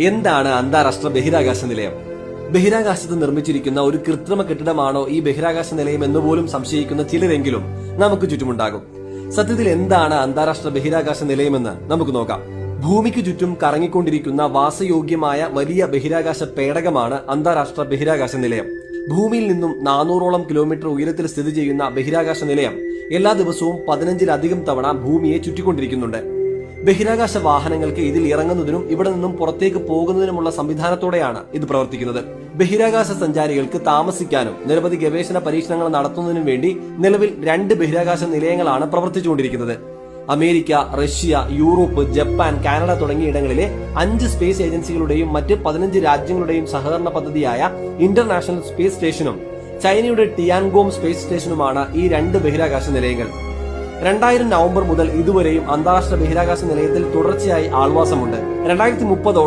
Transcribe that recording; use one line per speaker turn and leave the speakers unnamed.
എന്താണ് അന്താരാഷ്ട്ര ബഹിരാകാശ നിലയം? ബഹിരാകാശത്ത് നിർമ്മിച്ചിരിക്കുന്ന ഒരു കൃത്രിമ കെട്ടിടമാണോ ഈ ബഹിരാകാശ നിലയം എന്ന് പോലും സംശയിക്കുന്ന ചിലരെങ്കിലും നമുക്ക് ചുറ്റുമുണ്ടാകും. സത്യത്തിൽ എന്താണ് അന്താരാഷ്ട്ര ബഹിരാകാശ നിലയമെന്ന് നമുക്ക് നോക്കാം. ഭൂമിക്ക് ചുറ്റും കറങ്ങിക്കൊണ്ടിരിക്കുന്ന വാസയോഗ്യമായ വലിയ ബഹിരാകാശ പേടകമാണ് അന്താരാഷ്ട്ര ബഹിരാകാശ നിലയം. ഭൂമിയിൽ നിന്നും നാനൂറോളം കിലോമീറ്റർ ഉയരത്തിൽ സ്ഥിതി ചെയ്യുന്ന ബഹിരാകാശ നിലയം എല്ലാ ദിവസവും പതിനഞ്ചിലധികം തവണ ഭൂമിയെ ചുറ്റിക്കൊണ്ടിരിക്കുന്നുണ്ട്. ബഹിരാകാശ വാഹനങ്ങൾക്ക് ഇതിൽ ഇറങ്ങുന്നതിനും ഇവിടെ നിന്നും പുറത്തേക്ക് പോകുന്നതിനുമുള്ള സംവിധാനത്തോടെയാണ് ഇത് പ്രവർത്തിക്കുന്നത്. ബഹിരാകാശ സഞ്ചാരികൾക്ക് താമസിക്കാനും നിരവധി ഗവേഷണ പരീക്ഷണങ്ങൾ നടത്തുന്നതിനും വേണ്ടി നിലവിൽ രണ്ട് ബഹിരാകാശ നിലയങ്ങളാണ് പ്രവർത്തിച്ചുകൊണ്ടിരിക്കുന്നത്. America Russia Europe Japan Canada തുടങ്ങിയ ഇടങ്ങളിലെ അഞ്ച് സ്പേസ് ഏജൻസികളുടെയും മറ്റ് പതിനഞ്ച് രാജ്യങ്ങളുടെയും സഹകരണ പദ്ധതിയായ ഇന്റർനാഷണൽ സ്പേസ് സ്റ്റേഷനും ചൈനയുടെ ടിയാൻഗോം സ്പേസ് സ്റ്റേഷനുമാണ് ഈ രണ്ട് ബഹിരാകാശ നിലയങ്ങൾ. രണ്ടായിരം നവംബർ മുതൽ ഇതുവരെയും അന്താരാഷ്ട്ര ബഹിരാകാശ നിലയത്തിൽ തുടർച്ചയായി ആൾവാസമുണ്ട്. രണ്ടായിരത്തി മുപ്പതോടെ